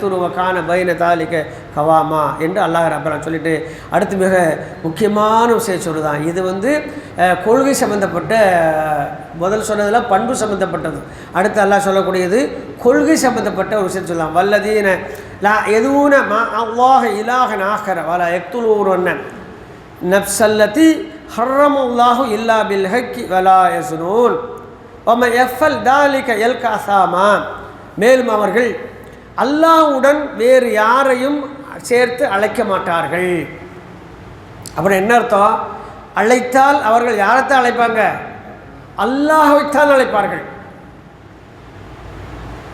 யத்துருவக்கான பைன தாலிக்க கவாமா என்று அல்லாஹ் ரப்பலாம் சொல்லிட்டு அடுத்து மிக முக்கியமான விஷயம் சொல்லுதான் இது வந்து கொள்கை சம்மந்தப்பட்ட முதல் சொன்னதில் பண்பு சம்மந்தப்பட்டது அடுத்து அல்லாஹ் சொல்லக்கூடியது கொள்கை சம்மந்தப்பட்ட ஒரு விஷயம் சொல்லலாம். வல்லதீன லா எதுவும் மா அல்லாஹ இலாக நாகர வலா எக்துல் எக்துலூரன்னன் நப்சல்லத்தி ஹர்ரமுல்லாஹு இல்லா பில் ஹக்கி வலா யஸ்னூன் ஒம எஃப்எல் தாலிக எல் காசாமா மேலும் அவர்கள் அல்லாஹ்வுடன் வேறு யாரையும் சேர்த்து அழைக்க மாட்டார்கள். அப்புறம் என்ன அர்த்தம்? அழைத்தால் அவர்கள் யாரைத்தான் அழைப்பாங்க? அல்லாஹைத்தான் அழைப்பார்கள்.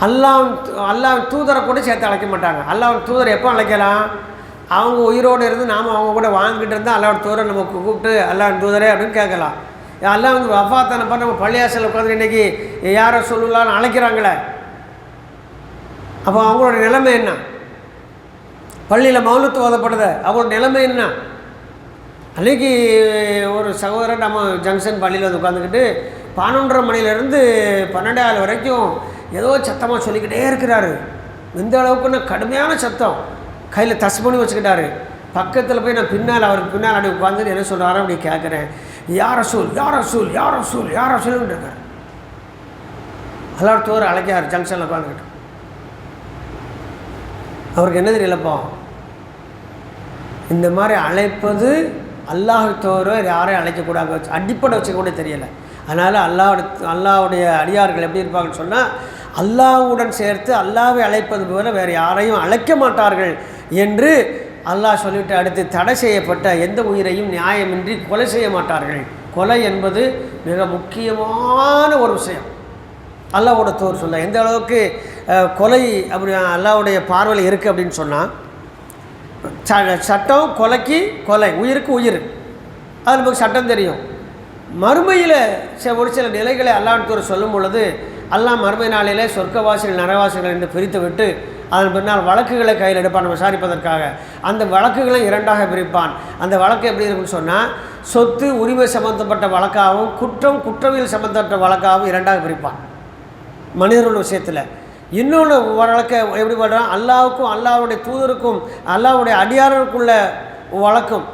அல்லாஹ் அல்லாஹ் தூதரை கூட சேர்த்து அழைக்க மாட்டாங்க. அல்லாஹ் தூதரை எப்போ அழைக்கலாம்? அவங்க உயிரோடு இருந்து நாம் அவங்க கூட வாங்கிட்டு இருந்தால் அல்லாஹ் தூதரை நம்ம கூப்பிட்டு அல்லாஹ் தூதரே அப்படின்னு கேட்கலாம். அல்லாஹ் வந்து வஃபாத்தானப்ப நம்ம பள்ளியாசல் உட்காந்து இன்னைக்கு யாரை சொல்லலாம்னு அழைக்கிறாங்களே. அப்போ அவங்களோட நிலைமை என்ன? பள்ளியில் மௌனத்து ஓதப்படுது அவங்களோட நிலைமை என்ன? அன்னைக்கு ஒரு சகோதரர் நம்ம ஜங்ஷன் பள்ளியில் வந்து உட்காந்துக்கிட்டு பன்னெண்டரை மணிலேருந்து பன்னெண்டாவது வரைக்கும் ஏதோ சத்தமாக சொல்லிக்கிட்டே இருக்கிறாரு. இந்த அளவுக்குன்னு கடுமையான சத்தம். கையில் தஸ்மணி வச்சுக்கிட்டாரு. பக்கத்தில் போய் நான் பின்னால் அவருக்கு பின்னால் அப்படி உட்காந்து என்ன சொல்கிறாரோ அப்படி கேட்குறேன் யார சூல் யார சூல் யார சூல் யார சூல்னு இருக்கார். எல்லாரும் தோற அழைக்கார் ஜங்ஷனில் உட்காந்துக்கிட்டு அவருக்கு என்ன தெரியலப்போ இந்த மாதிரி அழைப்பது அல்லாஹ் தவிர யாரையும் அழைக்கக்கூடாது. வச்சு அடிப்படை வச்சுக்கூட கூட தெரியலை. அதனால் அல்லாவோட அல்லாவுடைய அடியார்கள் எப்படி இருப்பாங்கன்னு சொன்னால் அல்லாஹ்வுடன் சேர்த்து அல்லாவை அழைப்பது போல வேறு யாரையும் அழைக்க மாட்டார்கள் என்று அல்லாஹ் சொல்லிவிட்டு அடுத்து தடை செய்யப்பட்ட எந்த உயிரையும் நியாயமின்றி கொலை செய்ய மாட்டார்கள். கொலை என்பது மிக முக்கியமான ஒரு விஷயம். அல்லாவோட தோர் சொல்ல எந்த அளவுக்கு கொலை அப்படி அல்லாவுடைய பார்வையில் இருக்குது அப்படின்னு சொன்னால் ச- சட்டம் கொலைக்கு கொலை உயிருக்கு உயிர். அது நமக்கு சட்டம் தெரியும். மறுமையில் சில ஒரு சில நிலைகளை அல்லாஹ் சொல்லும் பொழுது அல்லாஹ் மறுமை நாளிலே சொர்க்கவாசிகள் நரவாசிகள் என்று பிரித்து விட்டு அதன் பின்னால் வழக்குகளை கையில் எடுப்பான் விசாரிப்பதற்காக. அந்த வழக்குகளை இரண்டாக பிரிப்பான். அந்த வழக்கு எப்படி இருக்குன்னு சொன்னால் சொத்து உரிமை சம்பந்தப்பட்ட வழக்காகவும் குற்றம் குற்றவியல் சம்பந்தப்பட்ட வழக்காகவும் இரண்டாக பிரிப்பான். மனிதர்கள் விஷயத்தில். இன்னொன்று வழக்கை எப்படி பண்ணுறான் அல்லாவுக்கும் அல்லாவுடைய தூதருக்கும் அல்லாவுடைய அடியாரருக்குள்ள வழக்கம்.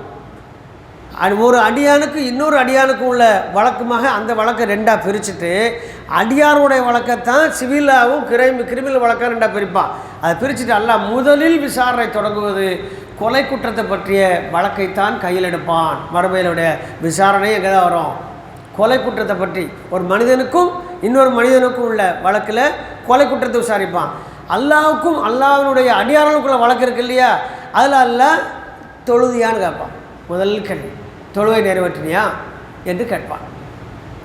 அது ஒரு அடியானுக்கு இன்னொரு அடியானுக்கு உள்ள வழக்கமாக அந்த வழக்கை ரெண்டாக பிரிச்சுட்டு அடியாருடைய வழக்கத்தான் சிவிலாவும் கிரைம் கிரிமினல் வழக்கம் ரெண்டாக பிரிப்பான் அதை பிரிச்சுட்டு அல்லாஹ் முதலில் விசாரணை தொடங்குவது கொலை குற்றத்தை பற்றிய வழக்கைத்தான் கையில் எடுப்பான். மறுமையிலுடைய விசாரணை எங்கே தான் வரும். கொலை குற்றத்தை பற்றி ஒரு மனிதனுக்கும் இன்னொரு மனிதனுக்கும் உள்ள வழக்கில் கொலை குற்றத்தை விசாரிப்பான். அல்லாவுக்கும் அல்லாவினுடைய அடியாரனுக்குள்ள வழக்கு இருக்கு இல்லையா? அதில் அல்ல தொழுதியான்னு கேட்பான். முதல் கேள்வி. தொழுவை நிறைவேற்றினியா? என்று கேட்பான்.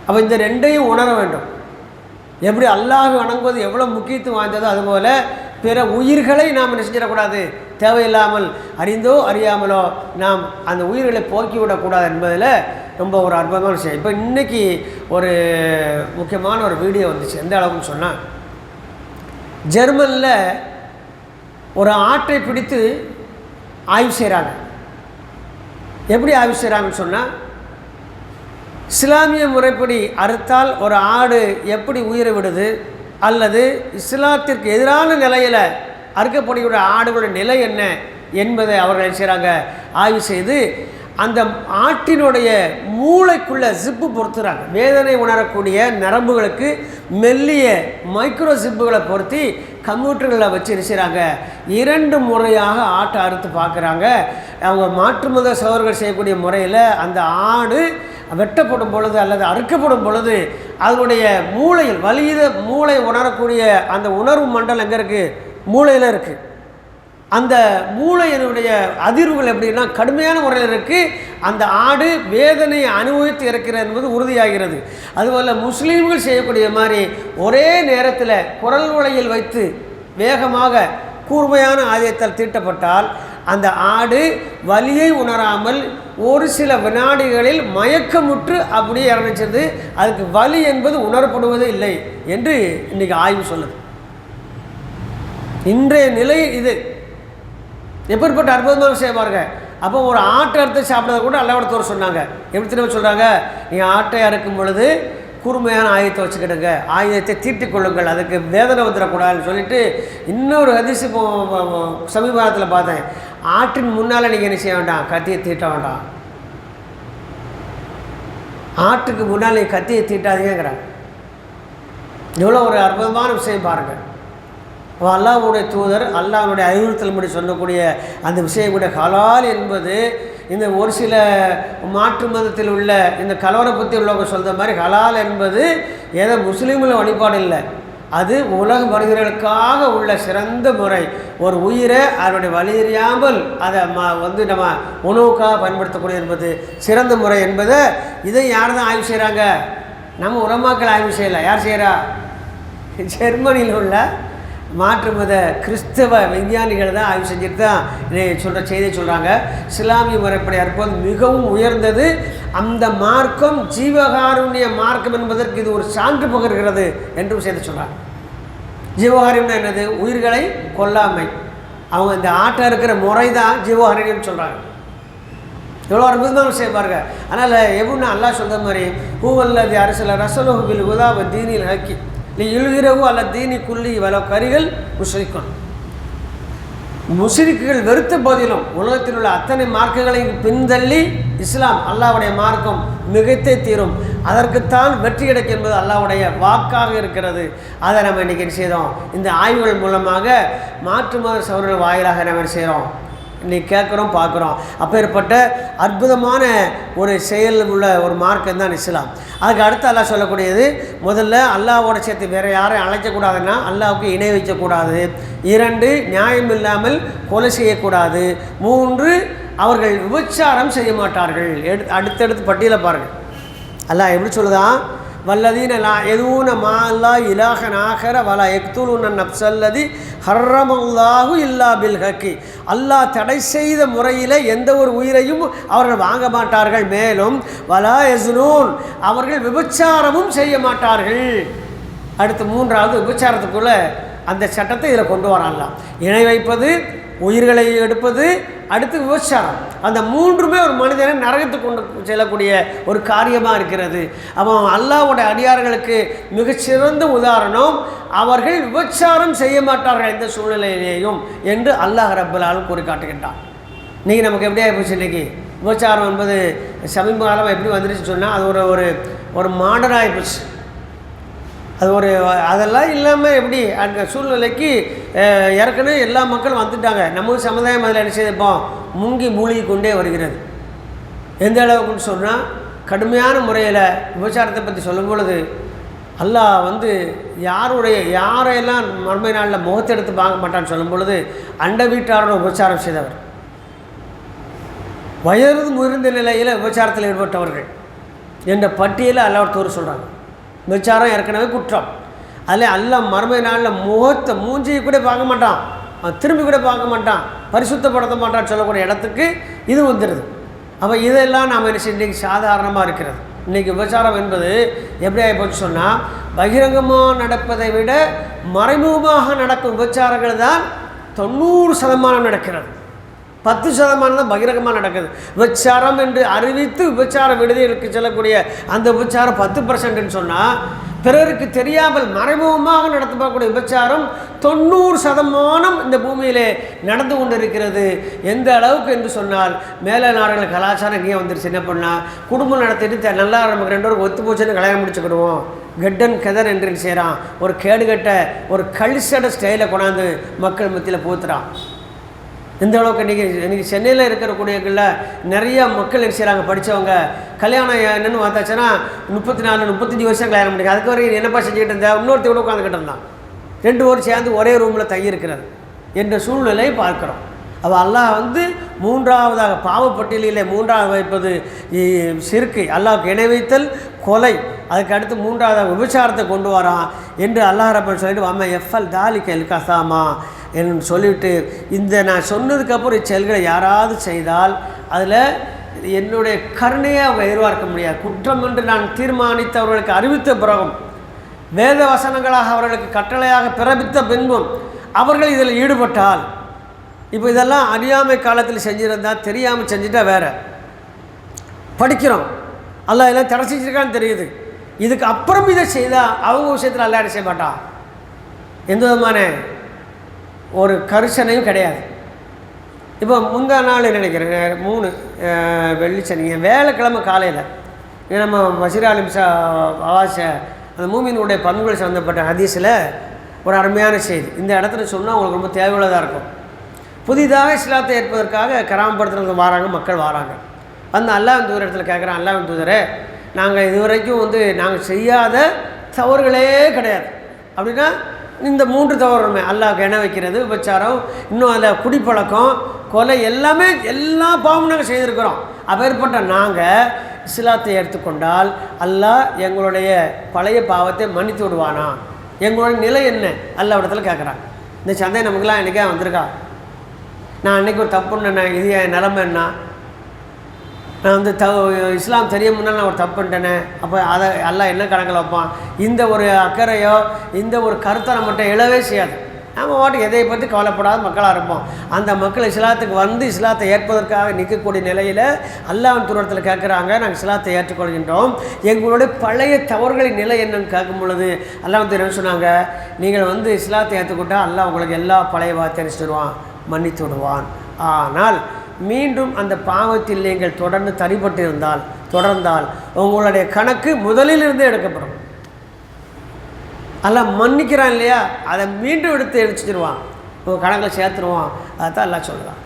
அப்போ இந்த ரெண்டையும் உணர வேண்டும். எப்படி அல்லாஹ் வணங்குவது எவ்வளோ முக்கியத்துவம் வாய்ந்ததோ அதுபோல் பிற உயிர்களை நாம் என்ன செஞ்சிடக்கூடாது? தேவையில்லாமல் அறிந்தோ அறியாமலோ நாம் அந்த உயிர்களை போக்கிவிடக்கூடாது என்பதில் ரொம்ப ஒரு அற்புதமான விஷயம். இப்போ இன்றைக்கி ஒரு முக்கியமான ஒரு வீடியோ வந்துச்சு. எந்த அளவுக்குன்னு சொன்னால் ஜெர்மனில் ஒரு ஆற்றை பிடித்து ஆய்வு செய்கிறாங்க எப்படி ஆய்வு செய்கிறாங்கன்னு சொன்னால் இஸ்லாமிய முறைப்படி அறுத்தால் ஒரு ஆடு எப்படி உயிரை விடுது அல்லது இஸ்லாத்திற்கு எதிரான நிலையில் அறுக்கப்படுகிற ஆடுகளுடைய நிலை என்ன என்பதை அவர்கள் என்ன செய்கிறாங்க ஆய்வு செய்து அந்த ஆட்டினுடைய மூளைக்குள்ள ஜிப்பு பொருத்துறாங்க. வேதனை உணரக்கூடிய நரம்புகளுக்கு மெல்லிய மைக்ரோ ஜிப்புகளை பொருத்தி கம்ப்யூட்டர்களை வச்சு நினைச்சாங்க இரண்டு முறையாக ஆட்டை அறுத்து பார்க்குறாங்க. அவங்க மாற்றுமத சோழர்கள் செய்யக்கூடிய முறையில் அந்த ஆடு வெட்டப்படும் பொழுது அல்லது அறுக்கப்படும் பொழுது அதனுடைய மூளையில் வலியுத மூளை உணரக்கூடிய அந்த உணர்வு மண்டலம் எங்கே இருக்குது மூளையில் இருக்குது அந்த மூளையினுடைய அதிர்வுகள் எப்படின்னா கடுமையான முறையில் இருக்குது அந்த ஆடு வேதனையை அனுபவித்து இறக்கிறது என்பது உறுதியாகிறது. அதுபோல் முஸ்லீம்கள் செய்யக்கூடிய மாதிரி ஒரே நேரத்தில் குரல் உலையில் வைத்து வேகமாக கூர்மையான ஆதியத்தால் தீட்டப்பட்டால் அந்த ஆடு வலியை உணராமல் ஒரு சில வினாடிகளில் மயக்கமுற்று அப்படியே இறந்துச்சது அதுக்கு வலி என்பது உணரப்படுவதே இல்லை என்று இன்றைக்கி ஆய்வு சொல்லுது. இன்றைய நிலை இது. எப்பேற்பட்ட அற்புதமான விஷயம் இருக்க அப்போ ஒரு ஆட்டை அறுத்து சாப்பிட்றத கூட அல்லாவோட தோற சொன்னாங்க. எப்படி திரும்ப சொல்கிறாங்க நீ ஆட்டை அறுக்கும் பொழுது கூர்மையான ஆயுதத்தை வச்சுக்கிடுங்க. ஆயுதத்தை தீட்டிக் கொள்ளுங்கள். அதுக்கு வேதனை வந்துடக்கூடாதுன்னு சொல்லிட்டு இன்னொரு ஹதீஸ் சமீபத்தில் பார்த்தேன். ஆற்றின் முன்னால் நீங்கள் என்ன செய்ய வேண்டாம்? கத்தியை தீட்ட வேண்டாம். ஆட்டுக்கு முன்னால் நீங்கள் கத்தியை தீட்டாதீங்கிறாங்க எவ்வளோ ஒரு அற்புதமான விஷயம் பாருங்கள் அவன் தூதர் அல்லாவுடைய அறிவுறுத்தல் முடி சொல்லக்கூடிய அந்த விஷயம் கூட ஹலால் என்பது இந்த ஒரு சில மாற்று மதத்தில் உள்ள இந்த கலவர புத்தி உள்ளவங்க சொல்கிற மாதிரி ஹலால் என்பது ஏதோ முஸ்லீமில் வழிபாடு இல்லை. அது உலக மனிதர்களுக்காக உள்ள சிறந்த முறை. ஒரு உயிரை அதனுடைய வலியறியாமல் அதை ம வந்து நம்ம உணவுக்காக பயன்படுத்தக்கூடிய என்பது சிறந்த முறை என்பதை இதை யார் தான் ஆய்வு செய்கிறாங்க நம்ம உரமாக்கள் ஆய்வு செய்யலை. யார் செய்கிறா ஜெர்மனியில் உள்ள மாற்று மத கிறிஸ்தவ விஞ்ஞானிகள் தான் ஆய்வு செஞ்சுட்டு தான் சொல்கிற செய்தியை சொல்கிறாங்க இஸ்லாமிய முறைப்படி அற்போது மிகவும் உயர்ந்தது. அந்த மார்க்கம் ஜீவகாருண்ய மார்க்கம் என்பதற்கு இது ஒரு சான்று புகர்கிறது என்றும் செய்து சொல்கிறாங்க ஜீவகாரியம்னா என்னது? உயிர்களை கொல்லாமை. அவங்க இந்த ஆட்டம் இருக்கிற முறை தான் ஜீவகாரியம்னு சொல்கிறாங்க எவ்வளோ அற்புதமான விஷயம் அதனால் எப்படின்னா அல்லாஹ் சொல்கிற மாதிரி ஹூவல்லது அரசியல் ரசலோபில் உதாவ தீனில் ஹக்கி. நீ இழுகிறவு அல்ல தீனி குள்ளி வல கரிகள் முஸ்ரிக்கும் முஸ்ரிக்குகள் வெறுத்த போதிலும் உலகத்தில் உள்ள அத்தனை மார்க்குகளையும் பின்தள்ளி இஸ்லாம் அல்லாஹ்வுடைய மார்க்கம் மிகைத்தே தீரும். அதற்குத்தான் வெற்றி கிடைக்கும் என்பது அல்லாவுடைய வாக்காக இருக்கிறது. அதை நம்ம இன்றைக்கி செய்தோம்? இந்த ஆய்வுகள் மூலமாக மாற்று மத சவர்கள் வாயிலாக நம்ம செய்கிறோம் இன்றைக்கி கேட்குறோம் பார்க்குறோம். அப்பேற்பட்ட அற்புதமான ஒரு செயல் உள்ள ஒரு மார்க்கம் தான் இஸ்லாம். அதுக்கு அடுத்து அல்லாஹ் சொல்லக்கூடியது முதல்ல அல்லாவோட சேர்த்து வேறு யாரையும் அழைக்கக்கூடாதுன்னா அல்லாவுக்கு இணை வைக்கக்கூடாது. இரண்டு நியாயம் இல்லாமல் கொலை செய்யக்கூடாது. மூன்று அவர்கள் விபச்சாரம் செய்ய மாட்டார்கள். எடு அடுத்தடுத்து பட்டியலை பாருங்கள் அல்லாஹ் எப்படி சொல்லுதான்? வல்லதீன லா எதுவும் மா அல்லா இலாக நாகர வல எக்துலுன நப்சல்லதி ஹர்ரமுல்லாஹு இல்லா பில் ஹக்கி அல்லாஹ் தடை செய்த முறையில் எந்த ஒரு உயிரையும் அவர்கள் வாங்க மாட்டார்கள். மேலும் வலா எசுனூன் அவர்கள் விபச்சாரமும் செய்ய மாட்டார்கள். அடுத்து மூன்றாவது விபச்சாரத்துக்குள்ள அந்த சட்டத்தை இதில் கொண்டு வரலாம் இணை வைப்பது உயிர்களை எடுப்பது அடுத்து விபச்சாரம். அந்த மூன்றுமே ஒரு மனிதனை நரகத்துக்கு கொண்டு செல்லக்கூடிய ஒரு காரியமாக இருக்கிறது. அவன் அல்லாஹ்வுடைய அடியார்களுக்கு மிகச்சிறந்த உதாரணம் அவர்கள் விபச்சாரம் செய்ய மாட்டார்கள் எந்த சூழ்நிலையிலேயும் என்று அல்லாஹ் ரப்பலாலும் கூறி காட்டுகின்றான் இன்றைக்கி நமக்கு எப்படி ஆகிப்போச்சு இன்றைக்கி விபச்சாரம் என்பது சமீப காலமாக எப்படி வந்துருச்சு சொன்னால் அது ஒரு ஒரு ஒரு மாடர்ன் ஆகிப்போச்சு அது ஒரு அதெல்லாம் இல்லாமல் எப்படி அந்த சூழ்நிலைக்கு ஏற்கனவே எல்லா மக்களும் வந்துட்டாங்க. நம்ம சமுதாயம் அதில் என்ன செய்திருப்போம் முங்கி மூழ்கி கொண்டே வருகிறது. எந்த அளவுக்குன்னு சொன்னால் கடுமையான முறையில் விபச்சாரத்தை பற்றி சொல்லும் பொழுது அல்லாஹ் வந்து யாருடைய யாரையெல்லாம் மண்மை நாளில் முகத்தெடுத்து பார்க்க மாட்டான்னு சொல்லும் பொழுது அண்ட வீட்டாரோட உபச்சாரம் செய்தவர். வயது முதிர்ந்த நிலையில் விபச்சாரத்தில் ஈடுபட்டவர்கள். என்ற பட்டியலை அல்லாஹ் தோறு சொல்கிறாங்க விபச்சாரம் ஏற்கனவே குற்றம். அதில் அல்ல மறுமை நாளில் முகத்தை மூஞ்சியை கூட பார்க்க மாட்டான். அவன் திரும்பி கூட பார்க்க மாட்டான். பரிசுத்தப்படுத்த மாட்டான்னு சொல்லக்கூடிய இடத்துக்கு இது வந்துடுது அப்போ இதெல்லாம் நாம் என்ன செய்ய இன்றைக்கி சாதாரணமாக இருக்கிறது. இன்றைக்கி விபச்சாரம் என்பது எப்படி ஆகிப்போச்சு சொன்னால் பகிரங்கமாக நடப்பதை விட மறைமுகமாக நடக்கும் விபச்சாரங்கள் தான் தொண்ணூறு சதமானம் நடக்கிறது. பத்து சதமானம் தான் பகிரங்கமாக நடக்குது. விபச்சாரம் என்று அறிவித்து விபச்சார விடுதிகளுக்கு செல்லக்கூடிய அந்த விபச்சாரம் பத்து பர்சன்ட்னு சொன்னால் பிறருக்கு தெரியாமல் மறைமுகமாக நடத்தப்படக்கூடிய விபச்சாரம் தொண்ணூறு சதமானம் இந்த பூமியிலே நடந்து கொண்டிருக்கிறது. எந்த அளவுக்கு என்று சொன்னால் மேலே நாடுகள் கலாச்சாரம் இங்கே வந்துருச்சு. என்ன பண்ணால் குடும்பம் நடத்திட்டு நல்லா நமக்கு ரெண்டு பேரும் ஒத்து போச்சுன்னு கல்யாணம் முடிச்சுக்கிடுவோம். கெட்டன் கெதர் என்று செய்கிறான் ஒரு கேடுகட்ட ஒரு கல்சட ஸ்டைலை கொண்டாந்து மக்கள் மத்தியில் பூத்துறான். இந்த அளவுக்கு இன்றைக்கி இன்றைக்கி சென்னையில் இருக்கக்கூடியவங்களில் நிறைய மக்கள் என்ன செய்கிறாங்க படித்தவங்க கல்யாணம் என்னென்னு பார்த்தாச்சுன்னா முப்பத்தி நாலு முப்பத்தஞ்சு வருஷம் கல்யாணம் முடியும் அதுக்கு வரைக்கும் என்னப்பா செஞ்சுக்கிட்டு இருந்த? இன்னொருத்தி கூட உட்காந்துக்கிட்டு இருந்தான். ரெண்டு பேரும் சேர்ந்து ஒரே ரூமில் தங்கியிருக்கிறது என்ற சூழ்நிலையை பார்க்குறோம். அவள் அல்லாஹ் வந்து மூன்றாவதாக பாவப்பட்டியலிலே மூன்றாவது வைப்பது இ- சிறுக்கு. அல்லாஹ் இணை வைத்தல் கொலை. அதுக்கு அடுத்து மூன்றாவதாக விபச்சாரத்தை கொண்டு வரான் என்று அல்லாஹ் ரப்பன் சொல்லிட்டு வாம எஃப்எல் தாலிக்க எல் கசாமா. என்று சொல்லிவிட்டு இந்த நான் சொன்னதுக்கப்புறம் இச்செயல்களை யாராவது செய்தால் அதில் என்னுடைய கருணையை அவங்க எதிர்பார்க்க முடியாது. குற்றம் என்று நான் தீர்மானித்து அவர்களுக்கு அறிவித்த பிறகும் வேத வசனங்களாக அவர்களுக்கு கட்டளையாக பிறப்பித்த பின்பும் அவர்கள் இதில் ஈடுபட்டால் இப்போ இதெல்லாம் அறியாமை காலத்தில் செஞ்சிருந்தா தெரியாமல் செஞ்சுட்டா வேற. படிக்கிறோம். அல்ல எல்லாம் தடை செஞ்சிருக்கான்னு தெரியுது. இதுக்கு அப்புறம் இதை செய்தால் அவங்க விஷயத்தில் அல்லா செய்ய மாட்டான்? எந்த விதமான ஒரு கரிசனையும் கிடையாது. இப்போ முந்தா நாள் நினைக்கிறேன்? மூணு வெள்ளி சனிங்க வேலைக்கிழமை காலையில் நம்ம வசீராலிம் சா ஆவாச அந்த மூமியினுடைய பண்புகள் சம்மந்தப்பட்ட ஹதீஸில் ஒரு அருமையான செய்தி. இந்த இடத்துல சொன்னால் அவங்களுக்கு ரொம்ப தேவையுள்ளதாக இருக்கும். புதிதாக இஸ்லாத்தை ஏற்பதற்காக கிராமப்படுத்துறவங்க வராங்க மக்கள் வராங்க. வந்து அல்லாவின் தூதர் இடத்துல கேட்குறேன் அல்லாவின் தூதரே நாங்கள் இதுவரைக்கும் வந்து நாங்கள் செய்யாத தவறுகளே கிடையாது. அப்படின்னா இந்த மூன்று தவறுமே அல்லாஹ் எண்ணெய் வைக்கிறது விபச்சாரம் இன்னும் அதில் குடிப்பழக்கம் கொலை எல்லாமே எல்லா பாவமும் நாங்கள் செய்திருக்கிறோம். அப்பேற்பட்ட நாங்கள் இஸ்லாத்தை எடுத்துக்கொண்டால் அல்லாஹ் எங்களுடைய பழைய பாவத்தை மன்னித்து விடுவானா? எங்களுடைய நிலை என்ன? அல்லா இடத்துல கேட்குறாங்க இந்த சந்தை நமக்குலாம் என்றைக்கே வந்திருக்கா? நான் அன்றைக்கி ஒரு தப்புன்னு என்ன இது என் நிலமை என்ன? வந்து த இஸ்லாம் தெரிய முன்னால் நான் ஒரு தப்பு பண்ணிட்டேனே அப்போ அதை எல்லாம் என்ன கணக்கில் வைப்பான்? இந்த ஒரு அக்கறையோ இந்த ஒரு கருத்தை நம்மகிட்ட எழவே செய்யாது. நம்ம பாட்டு எதை பற்றி கவலைப்படாத மக்களாக இருப்போம். அந்த மக்கள் இஸ்லாத்துக்கு வந்து இஸ்லாத்தை ஏற்பதற்காக நிற்கக்கூடிய நிலையில் அல்லாவின் துரத்தில் கேட்குறாங்க நாங்கள் இஸ்லாத்தை ஏற்றுக்கொள்கின்றோம். எங்களுடைய பழைய தவறுகளின் நிலை என்னன்னு கேட்கும் பொழுது அல்லாஹ் வந்து என்ன சொன்னாங்க? நீங்கள் வந்து இஸ்லாத்தை ஏற்றுக்கொண்டா அல்லாஹ் உங்களுக்கு எல்லா பழைய வார்த்தையும் தருவான் மன்னித்து விடுவான். ஆனால் மீண்டும் அந்த பாவத்தில் நீங்கள் தொடர்ந்து தனிப்பட்டு இருந்தால் தொடர்ந்தால் உங்களுடைய கணக்கு முதலிலிருந்து எடுக்கப்படும். அல்ல மன்னிக்கிறான் இல்லையா? அதை மீண்டும் எடுத்து எடுத்துருவான் உங்கள் கணக்கில் சேர்த்துருவான். அதை தான் எல்லாம் சொல்லலாம்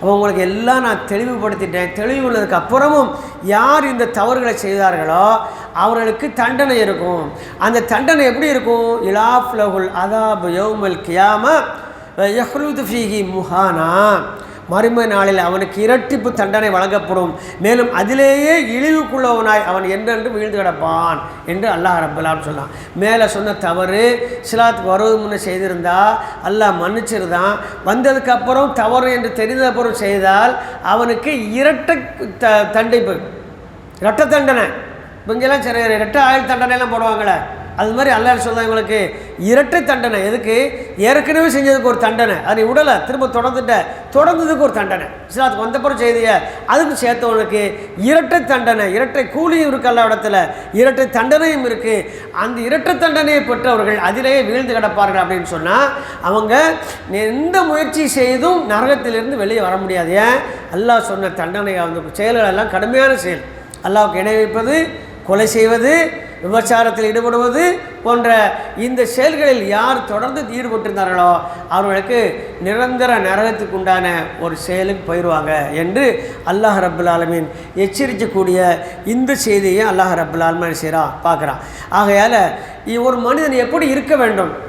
அப்போ உங்களுக்கு எல்லாம் நான் தெளிவுபடுத்திட்டேன். தெளிவுள்ளதுக்கு அப்புறமும் யார் இந்த தவறுகளை செய்தார்களோ அவர்களுக்கு தண்டனை இருக்கும். அந்த தண்டனை எப்படி இருக்கும்? இலாஃப்லகுல் அதாப் யோமல் கியாம யஹ்லுது ஃபீஹி முஹானா. மறுமை நாளில் அவனுக்கு இரட்டிப்பு தண்டனை வழங்கப்படும். மேலும் அதிலேயே இழிவுக்குள்ளவனாய் அவன் என்றென்று வீழ்ந்து கிடப்பான் என்று அல்லாஹ் ரப்பலான்னு சொன்னான். மேலே சொன்ன தவறு சிலாத் வருவது முன்னே செய்திருந்தா அல்லாஹ் மன்னிச்சிருந்தான். வந்ததுக்கப்புறம் தவறு என்று தெரிந்தப்புறம் செய்தால் அவனுக்கு இரட்டை த தண்டிப்பு. இரட்ட தண்டனை. இங்கெல்லாம் சரி இரட்டை ஆயுள் தண்டனைலாம் போடுவாங்களே. அது மாதிரி அல்லாஹ் சொல்ல இவங்களுக்கு இரட்டை தண்டனை. எதுக்கு? ஏற்கனவே செஞ்சதுக்கு ஒரு தண்டனை. அதை விடலை. திரும்ப தொடர்ந்துட்ட. தொடர்ந்ததுக்கு ஒரு தண்டனை. இஸ்லாத்துக்கு வந்தப்புறம் செய்திய அதுக்கு சேர்த்தவனுக்கு இரட்டை தண்டனை. இரட்டை கூலியும் இருக்கு எல்லா இடத்துல. இரட்டை தண்டனையும் இருக்குது அந்த இரட்டை தண்டனையை பெற்றவர்கள் அதிலேயே வீழ்ந்து கிடப்பார்கள் அப்படின்னு சொன்னால் அவங்க எந்த முயற்சி செய்தும் நரகத்திலிருந்து வெளியே வர முடியாது. ஏன்? அல்லாஹ் சொன்ன தண்டனை அந்த செயல்கள் எல்லாம் கடுமையான செயல். அல்லாவுக்கு இணை வைப்பது கொலை செய்வது விபச்சாரத்தில் ஈடுபடுவது போன்ற இந்த செயல்களில் யார் தொடர்ந்து ஈடுபட்டிருந்தார்களோ அவர்களுக்கு நிரந்தர நரகத்துக்கு உண்டான ஒரு செயலுக்கு போயிடுவாங்க என்று அல்லாஹ் ரபுல் ஆலமீன் எச்சரிக்கக்கூடிய இந்த செய்தியை அல்லாஹ் ரபுல் ஆலமீன் செய்கிறான் பார்க்குறான். ஆகையால் இ- ஒரு மனிதன் எப்படி இருக்க வேண்டும்?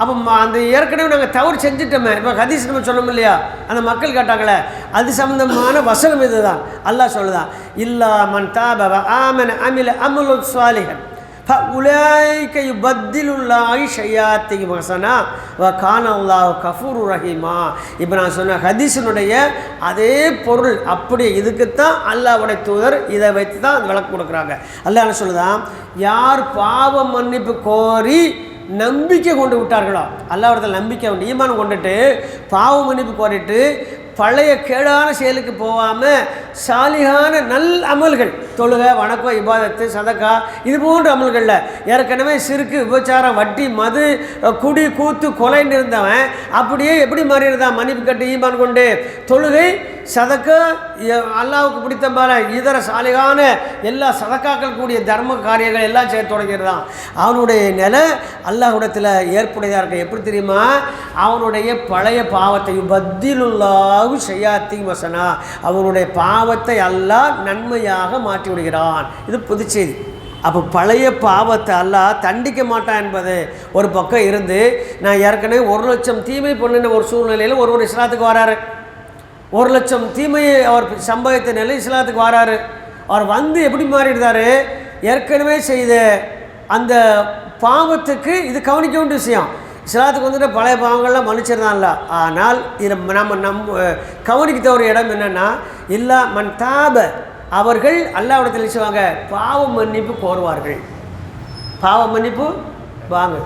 அப்போ அந்த ஏற்கனவே நாங்கள் தவறு செஞ்சுட்டோமே. இப்போ ஹதீஸ் நம்ம சொன்னோம் இல்லையா அந்த மக்கள் கேட்டாங்களே அது சம்மந்தமான வசனம் இது தான் அல்லாஹ் சொல்லுதான் இல்லா மன் தாபவ ஆமன் அமில அமுலு சுவாலிகன் உலாய்கை பத்திலுல்லாய் ஷையாத்தி வசனா வ கானல்லா கஃபூரு ரஹீமா. இப்போ நான் சொன்ன ஹதீஸனுடைய அதே பொருள் அப்படி இதுக்குத்தான் அல்லாவுடைய தூதர் இதை வைத்து தான் விளக்கு கொடுக்குறாங்க. அல்லாஹ் சொல்லுதான் யார் பாவ மன்னிப்பு கோரி நம்பிக்கை கொண்டு விட்டார்களோ? அல்லாவிடத்தில் நம்பிக்கை கொண்டு ஈமான் கொண்டுட்டு பாவ மன்னிப்பு கோரிட்டு பழைய கேடான செயலுக்கு போகாமல் சாலிகான நல் அமல்கள் தொழுகை வணக்கம் இபாதத்து சதக்கா இது போன்ற அமல்களில் ஏற்கனவே சிறுக்கு விபச்சாரம் வட்டி மது குடி கூத்து கொலைன்னு இருந்தவன் அப்படியே எப்படி மாறி இருந்தான் மன்னிப்பு கட்டி ஈமான் கொண்டு தொழுகை சதக்கு அல்லாவுக்கு பிடித்த மாதிரி இதர சாலைகான எல்லா சதக்காக்கள் கூடிய தர்ம காரியங்கள் எல்லாம் செய்ய தொடங்கிடுறான். அவனுடைய நிலை அல்லாஹுடத்தில் ஏற்புடையதாக இருக்க? எப்படி தெரியுமா? அவனுடைய பழைய பாவத்தையும் பத்திலுல்லாஹு செய்யாத்தி வசனா. அவனுடைய பாவத்தை அல்லாஹ் நன்மையாக மாற்றி விடுகிறான் இது புதுச்செய்தி அப்போ பழைய பாவத்தை அல்லாஹ் தண்டிக்க மாட்டான் என்பது ஒரு பக்கம் இருந்து நான் ஏற்கனவே ஒரு லட்சம் தீமை பண்ணுன ஒரு சூழ்நிலையில் ஒரு ஒரு இஸ்லாத்துக்கு வராரு. ஒரு லட்சம் தீமையை அவர் சம்பவித்த நிலை இஸ்லாத்துக்கு வராரு. அவர் வந்து எப்படி மாறிடுறாரு? ஏற்கனவே செய்த அந்த பாவத்துக்கு இது கவனிக்க வேண்டிய விஷயம். இஸ்லாத்துக்கு வந்துட்டு பழைய பாவங்கள்லாம் மன்னிச்சிருந்தான்ல. ஆனால் இது நம்ம நம் கவனிக்க தவறு இடம் என்னென்னா இல்லா மண் தாப அவர்கள் அல்லாவிடத்தில் செய்வாங்க பாவ மன்னிப்பு கோருவார்கள். பாவ மன்னிப்பு வாங்க.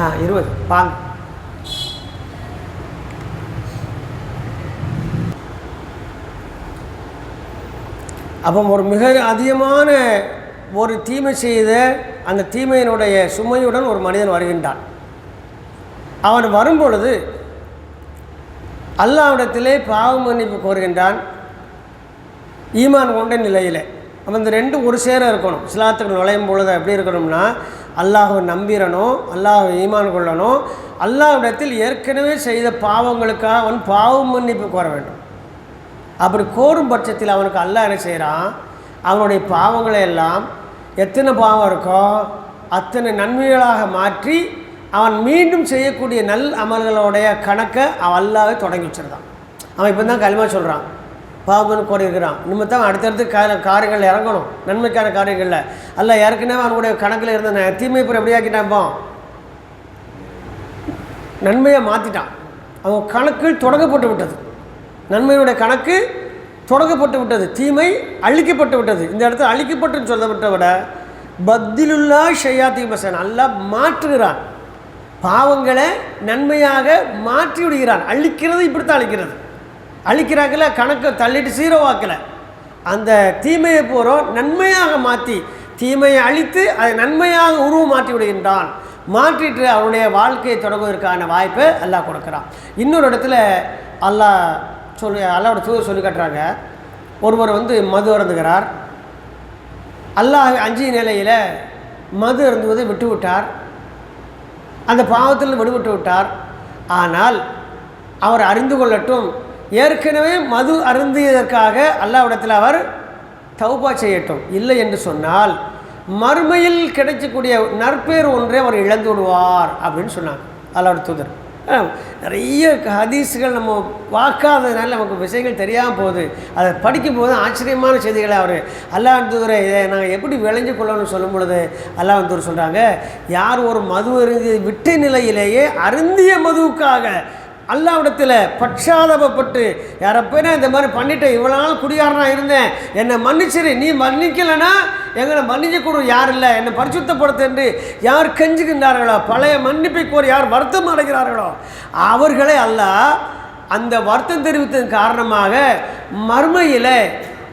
ஆ இருபது. வாங்க. அப்போ ஒரு மிக அதிகமான ஒரு தீமை செய்த அந்த தீமையினுடைய சுமையுடன் ஒரு மனிதன் வருகின்றான். அவன் வரும்பொழுது அல்லாவிடத்திலே பாவ மன்னிப்பு கோருகின்றான். ஈமான் கொண்ட நிலையில். அப்போ இந்த ரெண்டு ஒரு சேர இருக்கணும். இஸ்லாத்துக்கு நுழையும் பொழுது எப்படி இருக்கணும்னா அல்லாஹை நம்பிடணும் அல்லாஹை ஈமான் கொள்ளணும். அல்லாவிடத்தில் ஏற்கனவே செய்த பாவங்களுக்காக அவன் பாவ மன்னிப்பு கோர வேண்டும். அப்படி கோரும் பட்சத்தில் அவனுக்கு அல்லாஹ் என்ன செய்கிறான்? அவனுடைய பாவங்களை எல்லாம் எத்தனை பாவம் இருக்கோ அத்தனை நன்மைகளாக மாற்றி அவன் மீண்டும் செய்யக்கூடிய நல் அமல்களுடைய கணக்கை அவன் அல்லாவே தொடங்கி வச்சிருந்தான் அவன் இப்போ தான் கல்மா சொல்கிறான் பாவம்னு கோடி இருக்கிறான் இனிமே தான் அடுத்தடுத்து கா காரியங்கள் இறங்கணும். நன்மைக்கான காரியங்களில். அல்ல ஏற்கனவே அவனுடைய கணக்கில் இருந்த தீமை இப்போ எப்படி ஆக்கிட்டான் இப்போ? நன்மையை மாற்றிட்டான் அவன் கணக்கு தொடங்கப்பட்டு விட்டது. நன்மையுடைய கணக்கு தொடங்கப்பட்டு விட்டது தீமை அழிக்கப்பட்டு விட்டது. இந்த இடத்துல அழிக்கப்பட்டு சொல்லப்பட்ட விட பத்திலுல்லா ஷையா தீமசன் நல்லா மாற்றுகிறான். பாவங்களை நன்மையாக மாற்றி விடுகிறான். அழிக்கிறது இப்படித்தான் அழிக்கிறது. அழிக்கிறாக்கல கணக்கை தள்ளிட்டு சீரோவாக்கலை. அந்த தீமையை போகிறோம் நன்மையாக மாற்றி தீமையை அழித்து அதை நன்மையாக உருவம் மாற்றி விடுகின்றான். மாற்றிட்டு அவருடைய வாழ்க்கையை தொடங்குவதற்கான வாய்ப்பை அல்லாஹ் கொடுக்குறான். இன்னொரு இடத்துல அல்லாஹ் சொல்லி அல்லாவோட தூதர் சொல்லி காட்டுறாங்க. ஒருவர் வந்து மது அருந்துகிறார். அல்லாஹ் அஞ்சு நிலையில் மது அருந்துவதை விட்டு விட்டார் அந்த பாவத்தில் விடுபட்டு விட்டார். ஆனால் அவர் அறிந்து கொள்ளட்டும். ஏற்கனவே மது அருந்தியதற்காக அல்லாவிடத்தில் அவர் தௌபா செய்யட்டும். இல்லை என்று சொன்னால் மறுமையில் கிடைக்கக்கூடிய நற்பேர் ஒன்றை அவர் இழந்து விடுவார் அப்படின்னு சொன்னாங்க. அல்லாவோட தூதர். நிறைய ஹதீஸுகள் நம்ம பார்க்காததுனால நமக்கு விஷயங்கள் தெரியாமல் போகுது. அதை படிக்கும்போது ஆச்சரியமான செய்திகளை அவர் அல்லாந்தூரை இதை நாங்கள் எப்படி விளைஞ்சு கொள்ளணும்னு சொல்லும் பொழுது அல்லாந்தூர் சொல்கிறாங்க யார் ஒரு மது அருந்தி விட்ட நிலையிலேயே அருந்திய மதுவுக்காக அல்லாவிடத்தில் பட்சாதபப்பட்டு யாரப்பேனா இந்த மாதிரி பண்ணிட்டேன் இவ்வளோ நாள் குடியாரனாக இருந்தேன். என்னை மன்னிச்சிரு. நீ மன்னிக்கலைன்னா எங்களை மன்னிக்கக்கூட யார் இல்லை. என்னை பரிசுத்தப்படுத்து என்று யார் கெஞ்சுகின்றார்களோ பழைய மன்னிப்பை கோரி யார் வருத்தம் அடைகிறார்களோ அவர்களே அல்ல அந்த வருத்தம் தெரிவித்ததன் காரணமாக மறுமையில்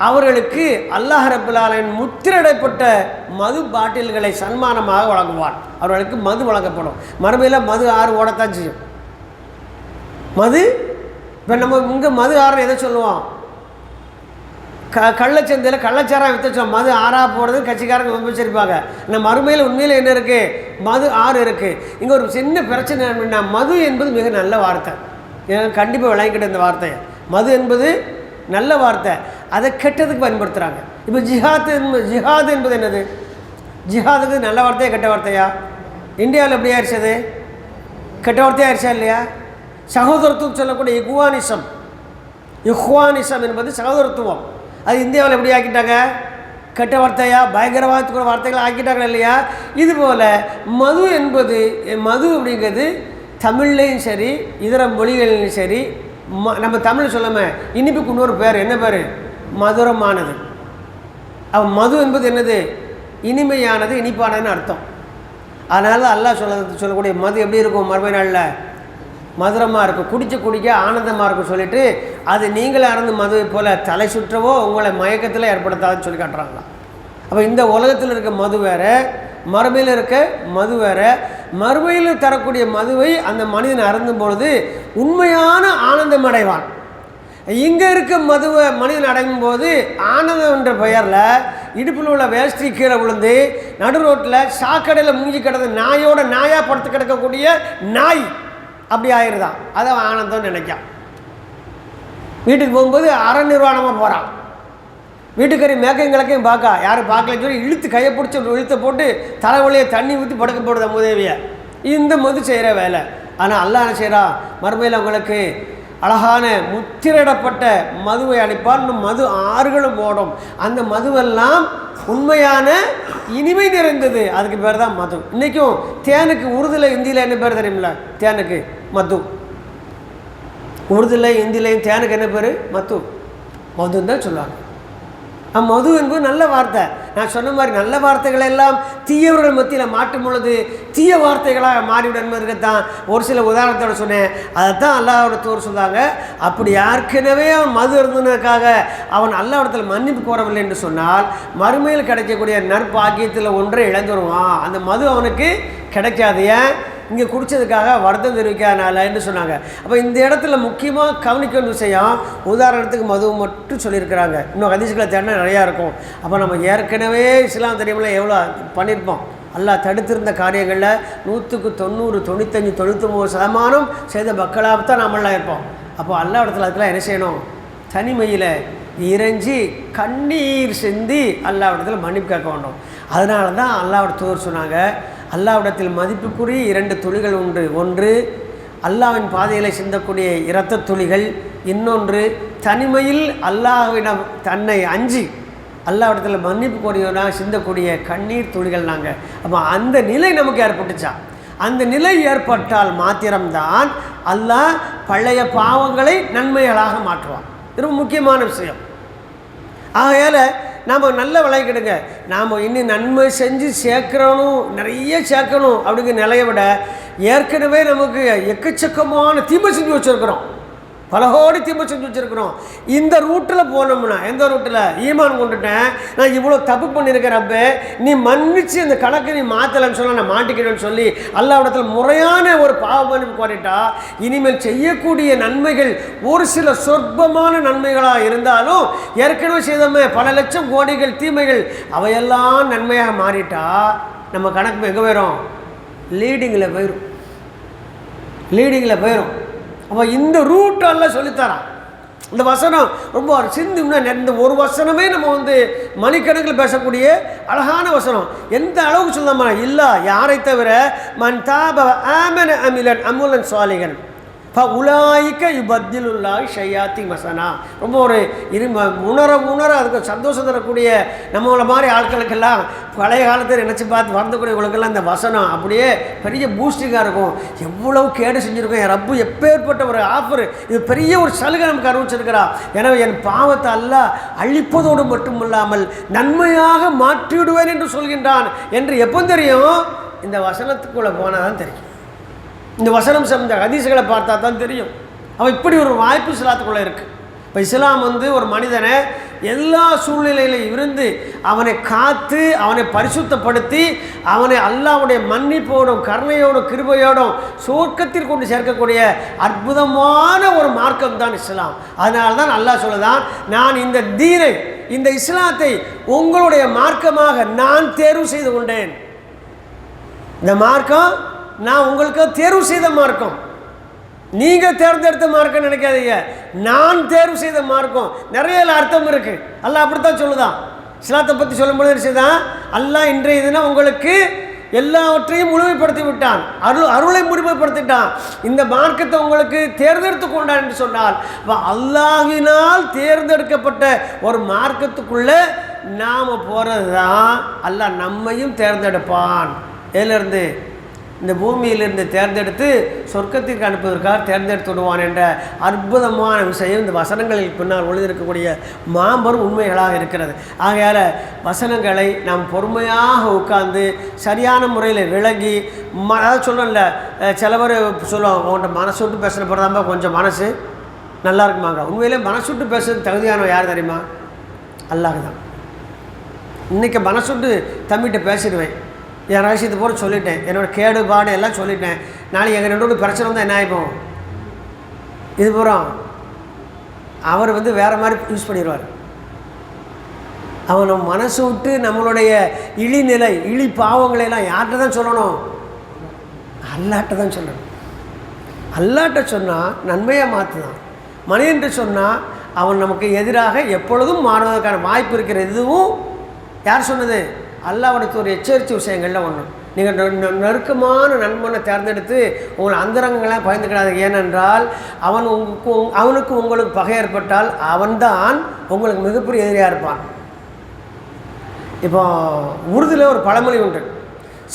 அவர்களுக்கு அல்லாஹ் ரபுல்லாலின் முத்திரடைப்பட்ட மது பாட்டில்களை சன்மானமாக வழங்குவார் அவர்களுக்கு மது வழங்கப்படும். மறுமையில் மது ஆறு ஓடத்தான் செய்யும். மது? இப்போ நம்ம இங்கே மது ஆறு எதை சொல்லுவோம் க கள்ளச்சந்தையில் கள்ளச்சாரம் விற்ற மது ஆறா போகிறது கட்சிக்காரங்க விமர்சிச்சிருப்பாங்க. நம்ம மறுமையில் உண்மையில் என்ன இருக்குது மது ஆறு இருக்குது இங்கே ஒரு சின்ன பிரச்சனை என்னென்னா மது என்பது மிக நல்ல வார்த்தை. கண்டிப்பாக விளங்கிக்கிட்ட இந்த வார்த்தையை. மது என்பது நல்ல வார்த்தை. அதை கெட்டதுக்கு பயன்படுத்துகிறாங்க இப்போ ஜிஹாத் என்பது ஜிஹாத் என்பது என்னது? ஜிஹாதுக்கு நல்ல வார்த்தையா கெட்ட வார்த்தையா? இந்தியாவில் எப்படி ஆயிடுச்சது கெட்ட வார்த்தையாக ஆயிடுச்சா இல்லையா? சகோதரத்துவம் சொல்லக்கூடிய இகுவானிசம் இஹ்வானிசம் என்பது சகோதரத்துவம். அது இந்தியாவில் எப்படி ஆக்கிட்டாங்க? கெட்ட வார்த்தையா? பயங்கரவாதத்துக்குள்ள வார்த்தைகளை ஆக்கிட்டாங்க இல்லையா? இது போல் மது என்பது மது அப்படிங்கிறது தமிழ்லேயும் சரி இதர மொழிகளிலும் சரி ம நம்ம தமிழ் சொல்லாமல் இனிப்புக்கு இன்னொரு பேர் என்ன பேர்? மதுரமானது. அவன் மது என்பது என்னது? இனிமையானது இனிப்பானதுன்னு அர்த்தம். அதனால் அல்லாஹ் சொல்ல சொல்லக்கூடிய மது எப்படி இருக்கும் மறுமை நாளில்? மதுரமாக இருக்கும் குடிச்சு குடிக்க ஆனந்தமாக இருக்கும் சொல்லிட்டு அது நீங்களே அறந்து மதுவை போல் தலை சுற்றவோ உங்களை மயக்கத்தில் ஏற்படுத்தாதுன்னு சொல்லி காட்டுறாங்களா? அப்போ இந்த உலகத்தில் இருக்க மது வேற மறுமையில் இருக்க மது வேறு மறுமையில் தரக்கூடிய மதுவை அந்த மனிதன் அருந்தும் பொழுது உண்மையான ஆனந்தம் அடைவான். இங்கே இருக்க மதுவை மனிதன் அடையும் போது ஆனந்தம் என்ற பெயரில் இடுப்பில் உள்ள வேஷ்டி கீழே விழுந்து நடு ரோட்டில் சாக்கடையில் மூஞ்சி கிடந்த நாயோட நாயாக படுத்து கிடக்கக்கூடிய நாய். அப்படி ஆயிடுதான் அதை அவன் ஆனந்தம்னு நினைக்கான் வீட்டுக்கு போகும்போது அற நிர்வாணமாக போகிறான் வீட்டுக்கறி மேக்கையும் கிழக்கையும் பார்க்கா. யாரும் பார்க்கலன்னு சொல்லி இழுத்து கையை பிடிச்சி இழுத்த போட்டு தலைவலியை தண்ணி ஊற்றி படுக்க போடுத முதவியை. இந்த மது செய்கிற வேலை. ஆனால் அல்லாஹ் என்ன செய்கிறா மறுமையில் அவங்களுக்கு அழகான முத்திரிடப்பட்ட மதுவை அனுப்பார் இன்னும் மது ஆறுகளும் ஓடும். அந்த மதுவெல்லாம் உண்மையான இனிமை நிறைந்தது. அதுக்கு பேர் தான் மது. இன்றைக்கும் தேனுக்கு உருதுல இந்தியில் என்ன பேர் தெரியுமில்ல? தேனுக்கு. மது. உருதுல இந்திலையும் தேனுக்கு என்ன பேர்? மத்து மதுன்னு தான் சொல்லுவாங்க. மது என்பது நல்ல வார்த்தை. நான் சொன்ன மாதிரி நல்ல வார்த்தைகள் எல்லாம் தீயவர்கள் மத்தியில் மாட்டும் பொழுது தீய வார்த்தைகளாக மாறிவிடும் என்பதற்கு தான் ஒரு சில உதாரணத்தோட சொன்னேன். அதை தான் அல்லாவோட தோர் சொல்கிறாங்க அப்படி ஏற்கனவே அவன் மது இருந்ததுக்காக அவன் அல்லாவிடத்தில் மன்னிப்பு கோரவில்லை என்று சொன்னால் மறுமையில் கிடைக்கக்கூடிய நற்பாக்கியத்தில் ஒன்றை இழந்துருவான். அந்த மது அவனுக்கு கிடைக்காது. ஏன்? இங்கே குடித்ததுக்காக வருத்தம் தெரிவிக்காதனால சொன்னாங்க. அப்போ இந்த இடத்துல முக்கியமாக கவனிக்க வேண்டிய விஷயம் உதாரணத்துக்கு மது மட்டும் சொல்லியிருக்கிறாங்க. இன்னும் ஹதீஸ்களை தேடினா நிறையா இருக்கும். அப்போ நம்ம ஏற்கனவே இஸ்லாம் தெரியுமில்ல எவ்வளோ பண்ணியிருப்போம். அல்லா தடுத்திருந்த காரியங்களில் நூற்றுக்கு தொண்ணூறு தொண்ணூத்தஞ்சு தொண்ணூத்தொம்பது சதமானம் செய்த மக்களாக தான் நாமெல்லாம் இருப்போம். அப்போ அல்லா இடத்துல அதுக்கெல்லாம் என்ன செய்யணும்? தனிமையில் இறைஞ்சி கண்ணீர் சிந்தி அல்லாவிடத்தில் மன்னிப்பு கேட்க வேண்டும். அதனால தான் அல்லாவோட தூர் சொன்னாங்க அல்லாவிடத்தில் மதிப்புக்குரிய இரண்டு துளிகள் உண்டு. ஒன்று அல்லாவின் பாதையில் சிந்தக்கூடிய இரத்த துளிகள். இன்னொன்று தனிமையில் அல்லாஹ்விடம் தன்னை அஞ்சி அல்லாவிடத்தில் மன்னிப்பு கோரியவனாக சிந்தக்கூடிய கண்ணீர் துளிகள் நாங்கள் அப்போ அந்த நிலை நமக்கு ஏற்பட்டுச்சா? அந்த நிலை ஏற்பட்டால் மாத்திரம்தான் அல்லாஹ் பழைய பாவங்களை நன்மைகளாக மாற்றுவான். இது ரொம்ப முக்கியமான விஷயம். ஆகையால் நாம் நல்ல விளையாடுங்க நாம் இன்னும் நன்மை செஞ்சு சேர்க்குறணும் நிறைய சேர்க்கணும் அப்படிங்கிற நிலையை விட ஏற்கனவே நமக்கு எக்கச்சக்கமான தீமை செஞ்சு வச்சுருக்குறோம். பல கோடி தீமை செஞ்சு வச்சுருக்குறோம். இந்த ரூட்டில் போனோம்னா எந்த ரூட்டில்? ஈமான் கொண்டுட்டேன். நான் இவ்வளோ தப்பு பண்ணியிருக்கிறப்ப நீ மன்னிச்சு இந்த கணக்கு நீ மாற்றலைன்னு சொல்ல நான் மாட்டிக்கிறேன்னு சொல்லி அல்லாவிடத்தில் முறையான ஒரு பாவ மன்னிப்பு கோரிட்டா இனிமேல் செய்யக்கூடிய நன்மைகள் ஒரு சில சொற்பமான நன்மைகளாக இருந்தாலும் ஏற்கனவே செய்தோமே பல லட்சம் கோடிகள் தீமைகள் அவையெல்லாம் நன்மையாக மாறிட்டா நம்ம கணக்கு எங்கே போயிடும் லீடிங்கில் போயிடும் லீடிங்கில் போயிடும் அப்போ இந்த ரூட்டெல்லாம் சொல்லித்தரான் இந்த வசனம் ரொம்ப சிந்தும்னா இந்த ஒரு வசனமே நம்ம வந்து மணிக்கணக்கில் பேசக்கூடிய அழகான வசனம். எந்த அளவுக்கு சொல்லாமா இல்லை யாரை தவிர மன் தாப ஆமன அமிலன் அமுலன் சுவாலிகன் இப்போ உலாய்க்க உள்ளாய் ஷையாத்தி மசனா ரொம்ப ஒரு இரு உணர உணர அதுக்கு சந்தோஷம் தரக்கூடிய நம்மளை மாதிரி ஆட்களுக்கெல்லாம் பழைய காலத்தில் நினச்சி பார்த்து வரக்கூடியவங்களுக்கெல்லாம் இந்த வசனம் அப்படியே பெரிய பூஸ்டிங்காக இருக்கும். எவ்வளவு கேடு செஞ்சுருக்கோம். என் ரப்பு எப்பேற்பட்ட ஒரு ஆஃபர் இது பெரிய ஒரு சலுகை நமக்கு அறிவிச்சிருக்கிறா. எனவே என் பாவத்தை அல்ல அழிப்பதோடு மட்டும் இல்லாமல் நன்மையாக மாற்றிவிடுவேன் என்று சொல்கின்றான். என்று எப்போ தெரியும்? இந்த வசனத்துக்குள்ளே போனால் தான் தெரியும். இந்த வசனம் சம்பந்த ஹதீஸ்களை பார்த்தா தான் தெரியும். அவன் இப்படி ஒரு வாய்ப்பு இஸ்லாத்துக்குள்ளே இருக்குது இப்போ இஸ்லாம் வந்து ஒரு மனிதனை எல்லா சூழ்நிலையிலும் இருந்து அவனை காத்து அவனை பரிசுத்தப்படுத்தி அவனை அல்லாவுடைய மன்னிப்போடும் கருணையோடும் கிருபையோடும் சோர்க்கத்தில் கொண்டு சேர்க்கக்கூடிய அற்புதமான ஒரு மார்க்கம் தான் இஸ்லாம். அதனால தான் அல்லாஹ் சொல்லுதான் நான் இந்த தீனை இந்த இஸ்லாத்தை உங்களுடைய மார்க்கமாக நான் தேர்வு செய்து கொண்டேன். இந்த மார்க்கம் நான் உங்களுக்கு தேர்வு செய்த மார்க்கம். நீங்கள் தேர்ந்தெடுத்த மார்க்கம் நினைக்காதீங்க. நான் தேர்வு செய்த மார்க்கம். நிறைய அர்த்தம் இருக்குது அல்ல அப்படித்தான் சொல்லுதான் இஸ்லாத்தை பற்றி சொல்லும்போது என்ன செய்தான்? அல்லாஹ் இன்றைய தினம் உங்களுக்கு எல்லாவற்றையும் முழுமைப்படுத்தி விட்டான். அருள் அருளை முழுமைப்படுத்திட்டான். இந்த மார்க்கத்தை உங்களுக்கு தேர்ந்தெடுத்து கொண்டான் என்று சொன்னால் அல்லாஹினால் தேர்ந்தெடுக்கப்பட்ட ஒரு மார்க்கத்துக்குள்ளே நாம் போகிறது தான் அல்லாஹ் நம்மையும் தேர்ந்தெடுப்பான். இதிலிருந்து இந்த பூமியிலிருந்து தேர்ந்தெடுத்து சொர்க்கத்திற்கு அனுப்புவதற்காக தேர்ந்தெடுத்து விடுவான் என்ற அற்புதமான விஷயம் இந்த வசனங்களில் பின்னால் ஒளிந்திருக்கக்கூடிய மாம்பரும் உண்மைகளாக இருக்கிறது. ஆகையால் வசனங்களை நாம் பொறுமையாக உட்கார்ந்து சரியான முறையில் விளங்கி ம அதாவது சொல்லணும்ல சிலவர் சொல்லுவாங்க உன்கிட்ட மனசு விட்டு பேசுகிற கொஞ்சம் மனசு நல்லா இருக்குமாங்க உண்மையிலே மனசு விட்டு பேசுறது தகுதியானவன் யார் தெரியுமா? அல்லாஹ் தான். இன்றைக்கி மனசு விட்டு தம்பிகிட்ட பேசிடுவேன். என் ரகசியத்தை பூரா சொல்லிட்டேன். என்னோட கேடுபாடு எல்லாம் சொல்லிட்டேன். நாளைக்கு எங்கள் ரெண்டு பிரச்சனை வந்தால் என்ன ஆகிப்போம் இது பூரா அவர் வந்து வேறு மாதிரி யூஸ் பண்ணிடுவார். அவன் நம்ம மனசு விட்டு நம்மளுடைய இழிநிலை இழி பாவங்களை எல்லாம் யார்கிட்ட தான் சொல்லணும்? அல்லாட்ட தான் சொல்லணும். அல்லாட்ட சொன்னால் நன்மையாக மாற்றுதான் மனிதன்ட்டு சொன்னால் அவன் நமக்கு எதிராக எப்பொழுதும் மாறுவதற்கான வாய்ப்பு இருக்கிற இதுவும் யார் சொன்னது? அல்லாவுடைய ஒரு எச்சரிக்கை விஷயங்களில் ஒன்று நீங்கள் நெருக்கமான நண்பனை தேர்ந்தெடுத்து உங்களை அந்தரங்கங்களாக பயந்துக்கிடாது ஏனென்றால் அவன் உங்களுக்கு அவனுக்கு உங்களுக்கு பகை ஏற்பட்டால் அவன்தான் உங்களுக்கு மிகப்பெரிய எதிரியாக இருப்பான். இப்போ உருதுல ஒரு பழமொழி உண்டு.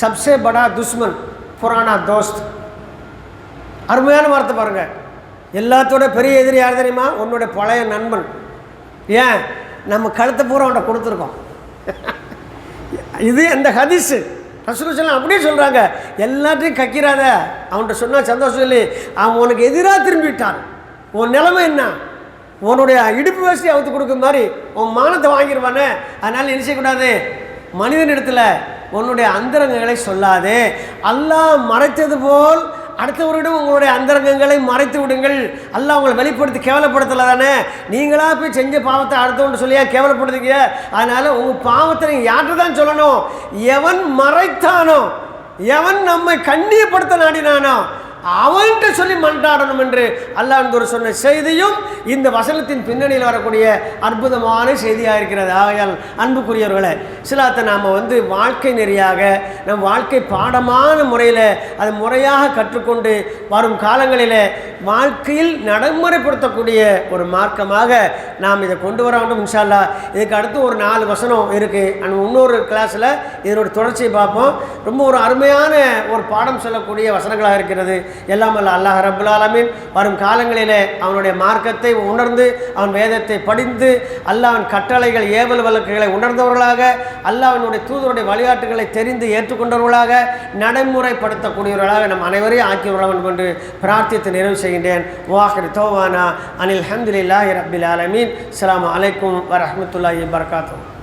சப்சே படா துஷ்மன் புராணா தோஸ்த். அருமையான வார்த்தை பாருங்கள் எல்லாத்தோட பெரிய எதிரி யார் தெரியுமா? உன்னோட பழைய நண்பன். ஏன்? நம்ம கழுத்தை பூரா அவன்கிட்ட கொடுத்துருக்கோம். இது அந்த ஹதிஸு. ரசூலுசல்லாம் அப்படியே சொல்கிறாங்க எல்லாத்தையும் கக்கிறாத அவன்கிட்ட சொன்னால் சந்தோஷம் சொல்லி அவன் உனக்கு எதிராக திரும்பிட்டான் உன் நிலைமை என்ன? உன்னுடைய இடுப்பு வசதி அவுத்து கொடுக்குற மாதிரி உன் மானத்தை வாங்கிடுவானே அதனால் என்ன செய்யக்கூடாது? மனிதனிடத்தில் உன்னுடைய அந்தரங்கங்களை சொல்லாதே. அல்லாஹ் மறைத்தது போல் அடுத்தவரிடம் உங்களுடைய அந்தரங்கங்களை மறைத்து விடுங்கள். அல்ல உங்களை வெளிப்படுத்தி கேவலப்படுத்தல தானே நீங்களா போய் செஞ்ச பாவத்தை அடுத்தவன் சொல்லியா கேவலப்படுத்துங்க அதனால் உங்கள் பாவத்தை நீங்கள் யார்கிட்ட தான் சொல்லணும்? எவன் மறைத்தானோ எவன் நம்மை கண்ணியப்படுத்த நாடினானோ அவன்கிட்ட சொல்லி மன்றாடணும் என்று அல்லாஹ் சொன்ன செய்தியும் இந்த வசனத்தின் பின்னணியில் வரக்கூடிய அற்புதமான செய்தியாக இருக்கிறது. ஆகையால் அன்புக்குரியவர்களை சிலாத்தை நாம் வந்து வாழ்க்கை நெறியாக நம் வாழ்க்கை பாடமான முறையில் அதை முறையாக கற்றுக்கொண்டு வரும் காலங்களில் வாழ்க்கையில் நடைமுறைப்படுத்தக்கூடிய ஒரு மார்க்கமாக நாம் இதை கொண்டு வர வேண்டும் இன்ஷால்லா இதுக்கு அடுத்து ஒரு நாலு வசனம் இருக்குது அண்ட் இன்னொரு கிளாஸில் இதனோட தொடர்ச்சியை பார்ப்போம். ரொம்ப ஒரு அருமையான ஒரு பாடம் சொல்லக்கூடிய வசனங்களாக இருக்கிறது. எல்லாம் அல்ல அல்லாஹ் ரபுல் ஆலமீன். வரும் காலங்களிலே அவனுடைய மார்க்கத்தை உணர்ந்து அவன் வேதத்தை படிந்து அல்லாவின் கட்டளைகள் ஏவல் வழக்குகளை உணர்ந்தவர்களாக அல்லாவினுடைய தூதருடைய வழிகாட்டுகளை தெரிந்து ஏற்றுக்கொண்டவர்களாக நடைமுறைப்படுத்தக்கூடியவர்களாக நம் அனைவரையும் ஆக்கியுள்ளவன் என்று பிரார்த்தித்து நிறைவு செய்கின்றேன். வாஹிர் தோவானா அனில் ஹம்துலில்லாஹி ரபில் ஆலமீன். அஸ்ஸலாமு அலைக்கும் வரமத்துல்லாஹி வபரகாத்துஹு.